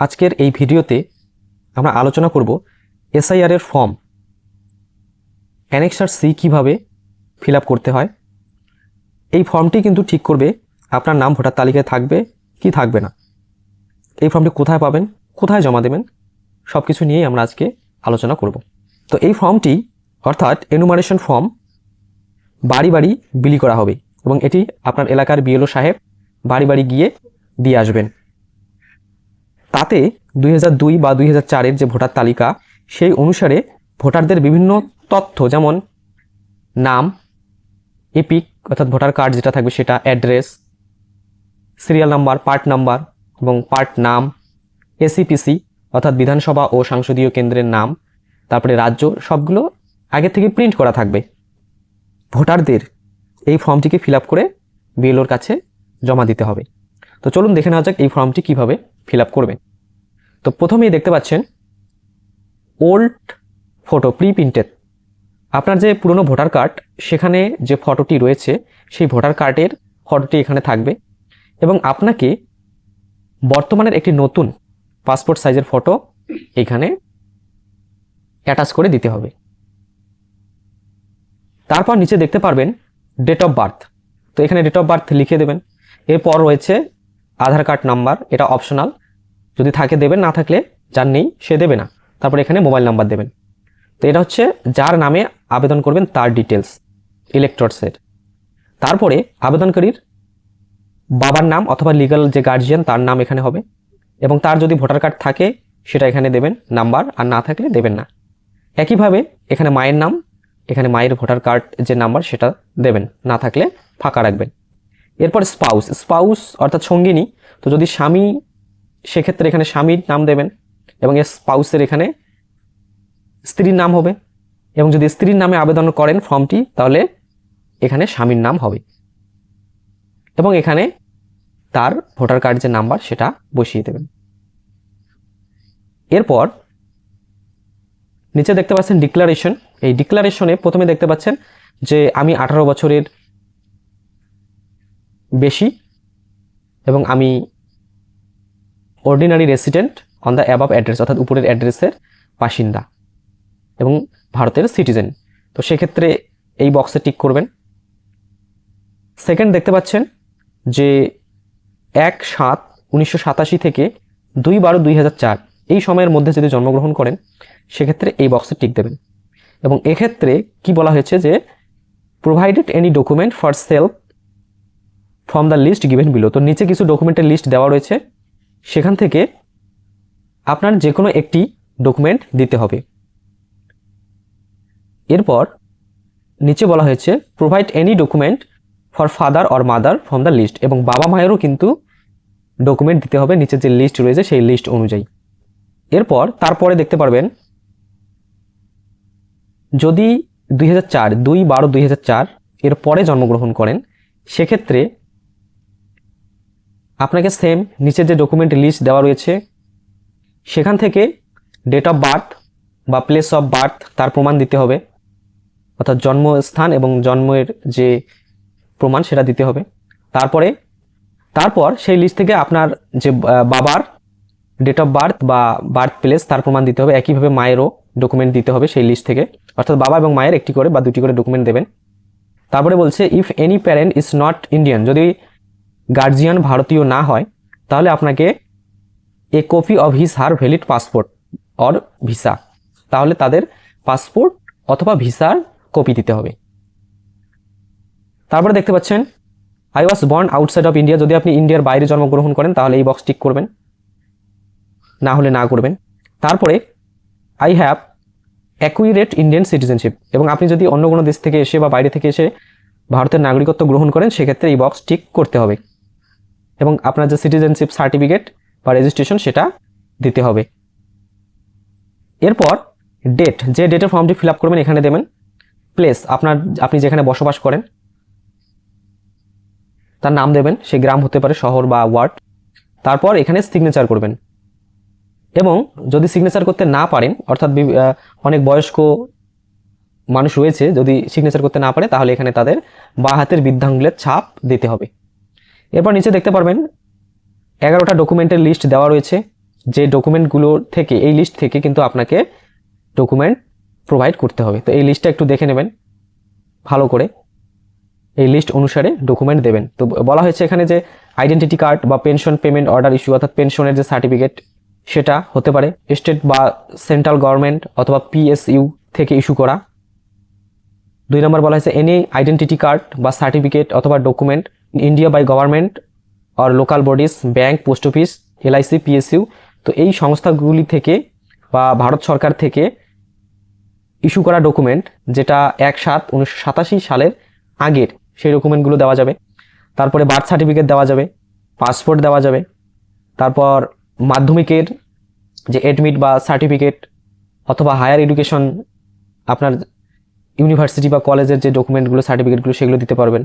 আজকের এই ভিডিওতে আমরা আলোচনা করব এসআইআর এর ফর্ম অ্যানেক্সার সি কীভাবে ফিল করতে হয়। এই ফর্মটি কিন্তু ঠিক করবে আপনার নাম, ভোটার তালিকায় থাকবে কি থাকবে না। এই ফর্মটি কোথায় পাবেন, কোথায় জমা দেবেন সব কিছু নিয়েই আমরা আজকে আলোচনা করব। তো এই ফর্মটি অর্থাৎ এনুমারেশন ফর্ম বাড়ি বাড়ি বিলি করা হবে এবং এটি আপনার এলাকার বিএলও সাহেব বাড়ি বাড়ি গিয়ে দিয়ে আসবেন। তাতে দুই বা দুই চারের যে ভোটার তালিকা, সেই অনুসারে ভোটারদের বিভিন্ন তথ্য যেমন নাম, এপিক অর্থাৎ ভোটার কার্ড যেটা থাকবে সেটা, address, serial number, part number এবং পার্ট নাম এসিপিসি অর্থাৎ বিধানসভা ও সংসদীয় কেন্দ্রের নাম, তারপরে রাজ্য, সবগুলো আগে থেকে প্রিন্ট করা থাকবে। ভোটারদের এই ফর্মটিকে ফিল করে বিএলওর কাছে জমা দিতে হবে। তো চলুন দেখে নেওয়া যাক এই ফর্মটি কীভাবে ফিল আপ করবেন তো প্রথমেই দেখতে পাচ্ছেন ওল্ড ফটো প্রি প্রিন্টেড আপনার যে পুরনো ভোটার কার্ড সেখানে যে ফটোটি রয়েছে, সেই ভোটার কার্ডের ফটোটি এখানে থাকবে এবং আপনাকে বর্তমানের একটি নতুন পাসপোর্ট সাইজের ফটো এখানে অ্যাটাচ করে দিতে হবে। তারপর নিচে দেখতে পারবেন ডেট অফ বার্থ তো এখানে ডেট অফ বার্থ লিখে দেবেন। এরপর রয়েছে আধার কার্ড নাম্বার এটা অপশনাল যদি থাকে দেবেন, না থাকলে যার নেই সে দেবে না। তারপর এখানে মোবাইল নাম্বার দেবেন। তো এটা হচ্ছে যার নামে আবেদন করবেন তার ডিটেলস ইলেকট্রসের তারপরে আবেদনকারীর বাবার নাম অথবা লিগাল যে গার্জিয়ান তার নাম এখানে হবে। এবং তার যদি ভোটার কার্ড থাকে, সেটা এখানে দেবেন, নাম্বার, আর না থাকলে দেবেন না। একইভাবে এখানে মায়ের নাম, এখানে মায়ের ভোটার কার্ড যে নাম্বার, সেটা দেবেন, না থাকলে ফাঁকা রাখবেন। এরপর স্পাউস স্পাউস অর্থাৎ সঙ্গিনী। তো যদি স্বামী সেক্ষেত্রে এখানে স্বামীর নাম দেবেন এবং এর স্পাউসের এখানে স্ত্রীর নাম হবে। এবং যদি স্ত্রীর নামে আবেদন করেন ফর্মটি, তাহলে এখানে স্বামীর নাম হবে। এবং এখানে তার ভোটার কার্ড যে নাম্বার, সেটা বসিয়ে দেবেন। এরপর নিচে দেখতে পাচ্ছেন ডিক্লারেশন। এই ডিক্লারেশনে প্রথমে দেখতে পাচ্ছেন যে আমি আঠারো বছরের বেশি এবং আমি ordinary resident on the above address অর্থাৎ উপরের অ্যাড্রেসের বাসিন্দা এবং ভারতের সিটিজেন তো সেক্ষেত্রে এই বক্সে টিক করবেন। সেকেন্ড দেখতে পাচ্ছেন যে এক সাত উনিশশো থেকে দুই বারো দুই এই সময়ের মধ্যে যদি জন্মগ্রহণ করেন, সেক্ষেত্রে এই বক্সে টিক দেবেন। এবং এক্ষেত্রে কি বলা হয়েছে যে provided any document for self from the list given below তো নিচে কিছু ডকুমেন্টের লিস্ট দেওয়া রয়েছে। সেখান থেকে আপনার যে কোনো একটি ডকুমেন্ট দিতে হবে। এরপর নিচে বলা হয়েছে provide any document for father or mother from the list এবং বাবা মায়েরও কিন্তু ডকুমেন্ট দিতে হবে, নিচে যে লিস্ট রয়েছে সেই লিস্ট অনুযায়ী। এরপর তারপরে দেখতে পারবেন, যদি দুই হাজার চার, দুই বারো দুই এর পরে জন্মগ্রহণ করেন, সেক্ষেত্রে আপনাকে সেম নিচে যে ডকুমেন্ট লিস্ট দেওয়া রয়েছে, সেখান থেকে ডেট অফ বার্থ বা প্লেস অফ বার্থ তার প্রমাণ দিতে হবে। অর্থাৎ জন্মস্থান এবং জন্মের যে প্রমাণ সেটা দিতে হবে। তারপরে, তারপর সেই লিস্ট থেকে আপনার যে বাবার ডেট অফ বার্থ বা বার্থ প্লেস তার প্রমাণ দিতে হবে। একইভাবে মায়েরও ডকুমেন্ট দিতে হবে সেই লিস্ট থেকে। অর্থাৎ বাবা এবং মায়ের একটি করে বা দুটি করে ডকুমেন্ট দেবেন। তারপরে বলছে if any parent is not Indian যদি গার্জিয়ান ভারতীয় না হয়, তাহলে আপনাকে a copy of his her valid passport or visa তাহলে তাদের পাসপোর্ট অথবা ভিসার কপি দিতে হবে। তারপরে দেখতে পাচ্ছেন I was born outside of India যদি আপনি ইন্ডিয়ার বাইরে জন্মগ্রহণ করেন, তাহলে এই বক্স টিক করবেন। না হলে না করবেন। তারপরে I have acquired Indian citizenship এবং আপনি যদি অন্য কোনো দেশ থেকে এসে বা বাইরে থেকে এসে ভারতের নাগরিকত্ব গ্রহণ করেন, সেক্ষেত্রে এই বক্স টিক করতে হবে। এবং আপনার যে সিটিজেনশিপ সার্টিফিকেট বা রেজিস্ট্রেশন সেটা দিতে হবে। এরপর ডেট যে ডেটের ফর্মটি ফিল করবেন, এখানে দেবেন প্লেস আপনার, আপনি যেখানে বসবাস করেন, তার নাম দেবেন, সে গ্রাম হতে পারে, শহর বা ওয়ার্ড তারপর এখানে সিগনেচার করবেন। এবং যদি সিগনেচার করতে না পারেন, অর্থাৎ অনেক বয়স্ক মানুষ রয়েছে, যদি সিগনেচার করতে না পারে, তাহলে এখানে তাদের বা হাতের বৃদ্ধাঙ্গুলের ছাপ দিতে হবে। এরপর নিচে দেখতে পারবেন এগারোটা ডকুমেন্টের লিস্ট দেওয়া রয়েছে। যে ডকুমেন্টগুলো থেকে, এই লিস্ট থেকে কিন্তু আপনাকে ডকুমেন্ট প্রোভাইড করতে হবে। তো এই লিস্টটা একটু দেখে নেবেন, ভালো করে। এই লিস্ট অনুসারে ডকুমেন্ট দেবেন। তো বলা হয়েছে এখানে যে আইডেন্টিটি কার্ড বা পেনশন পেমেন্ট অর্ডার ইস্যু অর্থাৎ পেনশনের যে সার্টিফিকেট সেটা হতে পারে। স্টেট বা সেন্ট্রাল গভর্নমেন্ট অথবা পিএসইউ থেকে ইস্যু করা। দুই নম্বর বলা হয়েছে এনি আইডেন্টিটি কার্ড বা সার্টিফিকেট অথবা document India by government or local bodies bank post office LIC PSU তো এই সংস্থাগুলি থেকে বা ভারত সরকার থেকে ইস্যু করা ডকুমেন্ট যেটা এক সাত উনিশশো সালের আগের, সেই ডকুমেন্টগুলো দেওয়া যাবে। তারপরে বার্থ সার্টিফিকেট দেওয়া যাবে পাসপোর্ট দেওয়া যাবে, তারপর মাধ্যমিকের যে এডমিট বা সার্টিফিকেট অথবা হায়ার এডুকেশন আপনার ইউনিভার্সিটি বা কলেজের যে ডকুমেন্টগুলো সার্টিফিকেটগুলো সেগুলো দিতে পারবেন।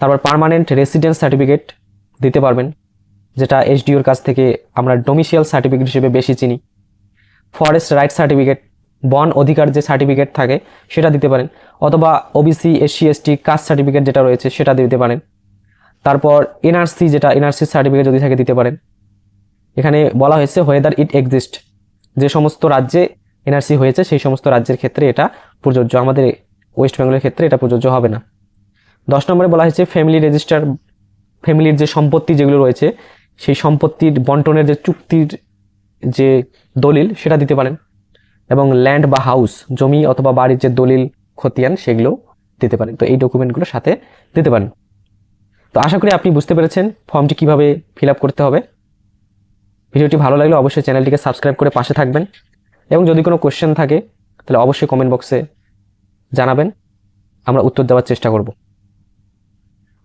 তারপর পার্মানেন্ট রেসিডেন্স সার্টিফিকেট দিতে পারবেন, যেটা এসডিওর কাছ থেকে আমরা ডোমিশিয়াল সার্টিফিকেট হিসেবে বেশি চিনি। ফরেস্ট রাইট সার্টিফিকেট বন অধিকার যে সার্টিফিকেট থাকে, সেটা দিতে পারেন। অথবা OBC SC ST caste certificate যেটা রয়েছে, সেটা দিতে পারেন। তারপর এনআরসি যেটা এনআরসি সার্টিফিকেট যদি থাকে দিতে পারেন। এখানে বলা হয়েছে হোয়েদার ইট এক্সিস্ট যে সমস্ত রাজ্যে এনআরসি হয়েছে, সেই সমস্ত রাজ্যের ক্ষেত্রে এটা প্রযোজ্য। আমাদের ওয়েস্ট বেঙ্গলের ক্ষেত্রে এটা প্রযোজ্য হবে না। দশ নম্বরে বলা হয়েছে ফ্যামিলি রেজিস্টার ফ্যামিলির যে সম্পত্তি যেগুলো রয়েছে, সেই সম্পত্তির বন্টনের যে চুক্তির যে দলিল, সেটা দিতে পারেন। এবং ল্যান্ড বা হাউস জমি অথবা বাড়ির যে দলিল, খতিয়ান, সেগুলো দিতে পারেন। তো এই ডকুমেন্টগুলো সাথে দিতে পারেন। তো আশা করি আপনি বুঝতে পেরেছেন ফর্মটি কীভাবে ফিল করতে হবে। ভিডিওটি ভালো লাগলে অবশ্যই চ্যানেলটিকে সাবস্ক্রাইব করে পাশে থাকবেন। এবং যদি কোনো কোশ্চেন থাকে, তাহলে অবশ্যই কমেন্ট বক্সে জানাবেন। আমরা উত্তর দেওয়ার চেষ্টা করব।